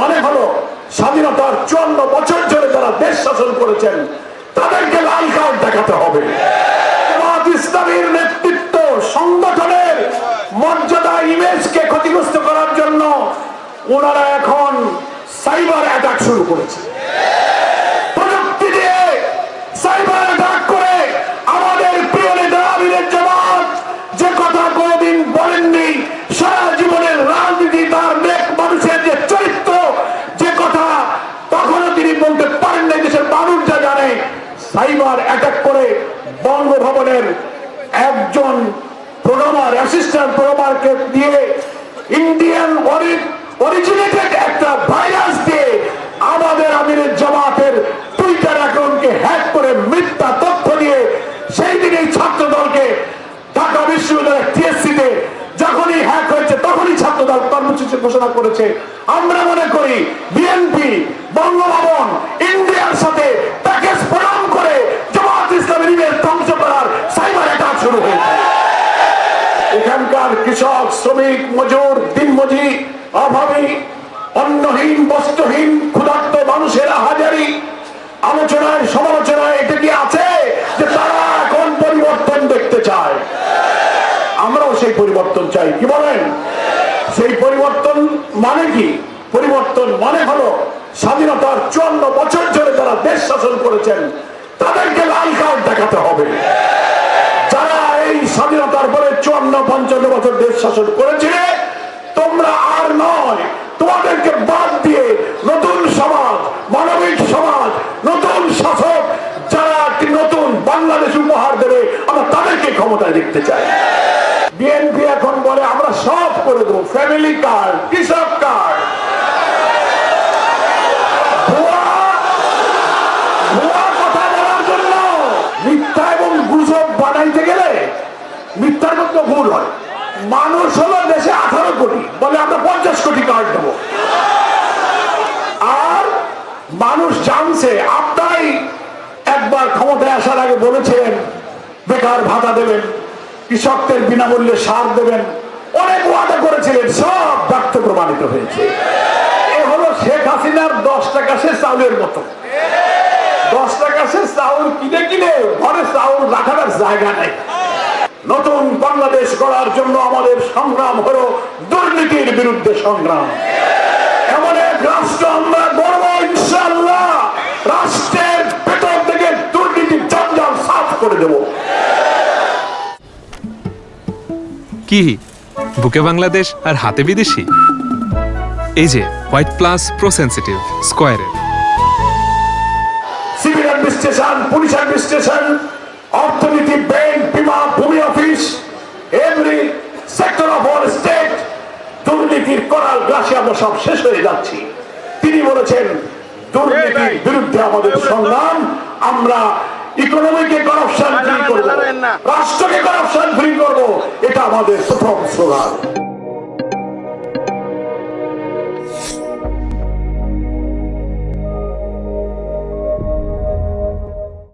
মানে হলো স্বাধীনতার চুয়ান্ন বছর ধরে যারা দেশ শাসন করেছেন, তাদেরকে লাল কার্ড দেখাতে হবে। ইসলামীর নেতৃত্ব সংগঠনের মর্যাদা ইমেজকে ক্ষতিগ্রস্ত করার জন্য ওনারা এখন সাইবার অ্যাটাক শুরু করেছে। অ্যাটাক করে বঙ্গভবনের একজন প্রোগ্রামার অ্যাসিস্ট্যান্ট প্রোগ্রামারকে দিয়ে ইন্ডিয়ান অরিজিনেটেড একটা ভাইরাস দিয়ে আমাদের আমিরের জামাতের টুইটার অ্যাকাউন্টকে হ্যাক করে মিথ্যা তথ্য দিয়ে সেই দিনেই ছাত্র দলকে ঢাকা বিশ্ববিদ্যালয়ের টিএসসিতে যখনই হ্যাক হয়েছে তখনই ছাত্র দল কর্মসূচি ঘোষণা করেছে। আমরা মনে করি বিএনপি বঙ্গভবন শ্রমিক মজুর দিনমজুরি অভাবী, অন্নহীন, বস্ত্রহীন, ক্ষুধার্ত মানুষের হাজারি আলোচনায়, সমালোচনায় এটা কি আছে যে তারা এখন পরিবর্তন দেখতে চায়। আমরাও সেই পরিবর্তন চাই, কি বলেন? সেই পরিবর্তন মানে কি? পরিবর্তন মানে হলো স্বাধীনতার চুয়ান্ন বছর ধরে যারা দেশ শাসন করেছেন, তাদেরকে লাল কার্ড দেখাতে হবে। যারা এই স্বাধীনতার পরে চুয়ান্ন পঞ্চান্ন বছর দেশ শাসন করেছিলে, তোমরা আর নয়, তোমাদেরকে বাদ দিয়ে নতুন সমাজ, মানবিক সমাজ, নতুন শাসক যারা একটি নতুন বাংলাদেশ উপহার দেবে, আমরা তাদেরকে ক্ষমতায় দেখতে চাই। বিএনপি এখন বলে, আমরা সব করে দেবো। ফ্যামিলি কার্ড কৃষক কার্ড মিথ্যার মধ্যে ভুল হয়। মানুষ হলো দেশে আঠারো কোটি, বলে আমরা পঞ্চাশ কোটি কার্ড দেবো। আর মানুষ জানছে আপনারাই একবার ক্ষমতায় আসার আগে বলেছেন, বেকার ভাতা দেবেন, কৃষকদের বিনামূল্যে সার দেবেন, অনেক ওয়াদা করেছিলেন, সব ব্যর্থ প্রমাণিত হয়েছে। এ হলো শেখ হাসিনার দশ টাকা সে চাউলের মতো। দশ টাকা সে চাউল কিনে কিনে ঘরে চাউল রাখার জায়গা নেই। নতুন বাংলাদেশ গড়ার জন্য আমাদের সংগ্রাম হলো দুর্নীতির বিরুদ্ধে সংগ্রাম। এমন এক রাষ্ট্র আমরা গড়ব ইনশাল্লাহ রাষ্ট্রের ভেতর থেকে দুর্নীতি জঞ্জাল সাফ করে দেব। কি? বুকে বাংলাদেশ আর হাতে বিদেশি? এই যে হোয়াইট প্লাস প্রো সেন্সিটিভ স্কোয়ারের সিভিল অ্যাডমিনিস্ট্রেশন পুলিশ অ্যাডমিনিস্ট্রেশন অর্থনীতি আমরা সব শেষ হয়ে যাচ্ছি। তিনি বলেছেন দুর্নীতির বিরুদ্ধে আমাদের সংগ্রাম আমরা ইকোনমিকে করাপশন ফ্রি করব রাষ্ট্রকে করাপশন ফ্রি করব এটা আমাদের প্রথম স্লোগান